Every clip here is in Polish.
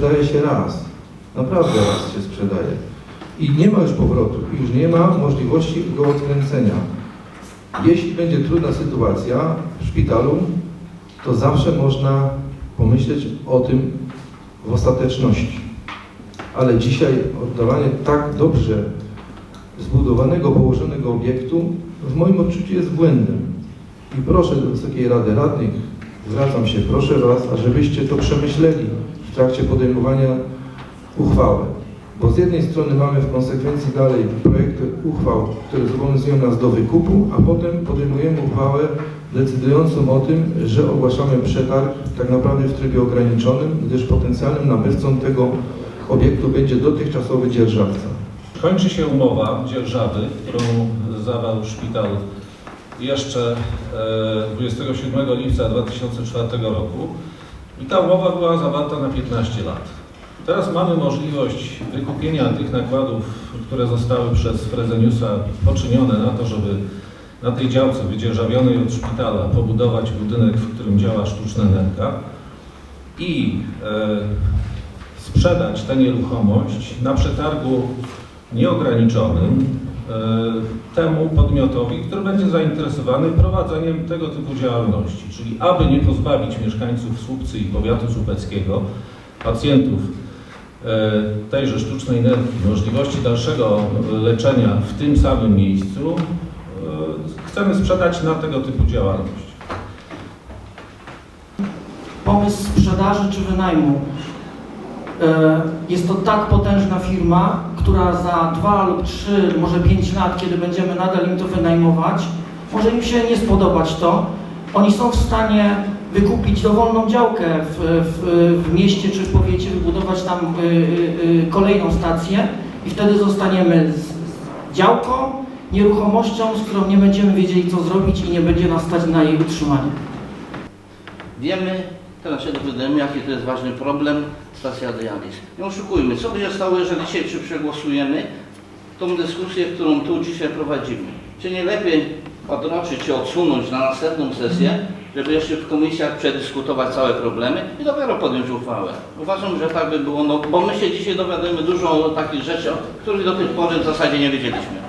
sprzedaje się raz. Naprawdę raz się sprzedaje. I nie ma już powrotu, już nie ma możliwości go odkręcenia. Jeśli będzie trudna sytuacja w szpitalu, to zawsze można pomyśleć o tym w ostateczności. Ale dzisiaj oddawanie tak dobrze zbudowanego, położonego obiektu w moim odczuciu jest błędem. I proszę do Wysokiej Rady Radnych, zwracam się, proszę Was, ażebyście to przemyśleli w trakcie podejmowania uchwały. Bo z jednej strony mamy w konsekwencji dalej projekty uchwał, które zobowiązują nas do wykupu, a potem podejmujemy uchwałę decydującą o tym, że ogłaszamy przetarg tak naprawdę w trybie ograniczonym, gdyż potencjalnym nabywcą tego obiektu będzie dotychczasowy dzierżawca. Kończy się umowa dzierżawy, którą zawarł szpital jeszcze e, 27 lipca 2004 roku i ta umowa była zawarta na 15 lat. Teraz mamy możliwość wykupienia tych nakładów, które zostały przez Frezeniusa poczynione na to, żeby na tej działce wydzierżawionej od szpitala pobudować budynek, w którym działa sztuczna nerka i e, sprzedać tę nieruchomość na przetargu nieograniczonym temu podmiotowi, który będzie zainteresowany prowadzeniem tego typu działalności, czyli aby nie pozbawić mieszkańców Słupcy i powiatu słupeckiego, pacjentów e, tejże sztucznej nerki możliwości dalszego leczenia w tym samym miejscu, e, chcemy sprzedać na tego typu działalność. pomysł sprzedaży czy wynajmu. E, Jest to tak potężna firma, która za dwa lub trzy, może pięć lat, kiedy będziemy nadal im to wynajmować, może im się nie spodobać to. Oni są w stanie wykupić dowolną działkę w, w, w mieście czy w powiecie, wybudować tam y, y, y, kolejną stację i wtedy zostaniemy z, z działką, nieruchomością, z którą nie będziemy wiedzieli co zrobić i nie będzie nas stać na jej utrzymanie. Wiemy, teraz się dowiadujemy, jaki to jest ważny problem, stacja dializ. Nie oszukujmy, co się stało, jeżeli dzisiaj czy przegłosujemy tą dyskusję, którą tu dzisiaj prowadzimy? Czy nie lepiej odroczyć czy odsunąć na następną sesję, żeby jeszcze w komisjach przedyskutować całe problemy i dopiero podjąć uchwałę? Uważam, że tak by było, no, bo my się dzisiaj dowiadujemy dużo o takich rzeczach, których do tej pory w zasadzie nie wiedzieliśmy.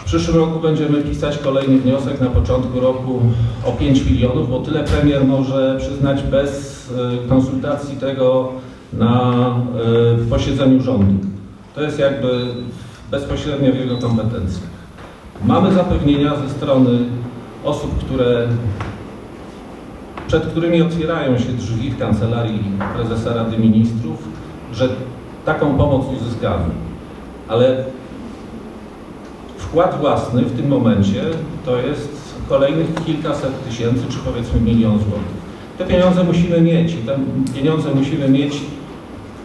W przyszłym roku będziemy pisać kolejny wniosek na początku roku o 5 milionów, bo tyle premier może przyznać bez e, konsultacji tego na e, posiedzeniu rządu. To jest jakby bezpośrednio w jego kompetencjach. Mamy zapewnienia ze strony osób, które, przed którymi otwierają się drzwi w kancelarii prezesa Rady Ministrów, że taką pomoc uzyskamy. Ale Wkład własny w tym momencie to jest kolejnych kilkaset tysięcy, czy powiedzmy milion złotych. Te pieniądze musimy mieć i te pieniądze musimy mieć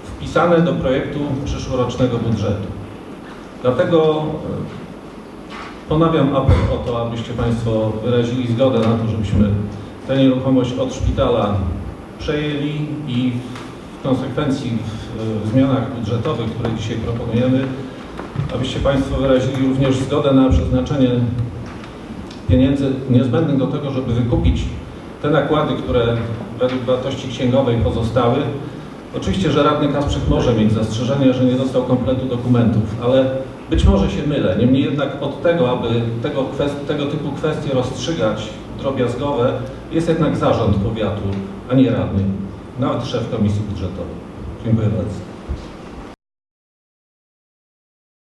wpisane do projektu przyszłorocznego budżetu. Dlatego e, ponawiam apel o to, abyście Państwo wyrazili zgodę na to, żebyśmy tę nieruchomość od szpitala przejęli i w konsekwencji w, w zmianach budżetowych, które dzisiaj proponujemy, abyście Państwo wyrazili również zgodę na przeznaczenie pieniędzy niezbędnych do tego, żeby wykupić te nakłady, które według wartości księgowej pozostały. Oczywiście, że radny Kasprzyk może mieć zastrzeżenia, że nie dostał kompletu dokumentów, ale być może się mylę. Niemniej jednak od tego, aby tego, tego typu kwestie rozstrzygać drobiazgowe, jest jednak zarząd powiatu, a nie radny, nawet szef komisji budżetowej. Dziękuję bardzo.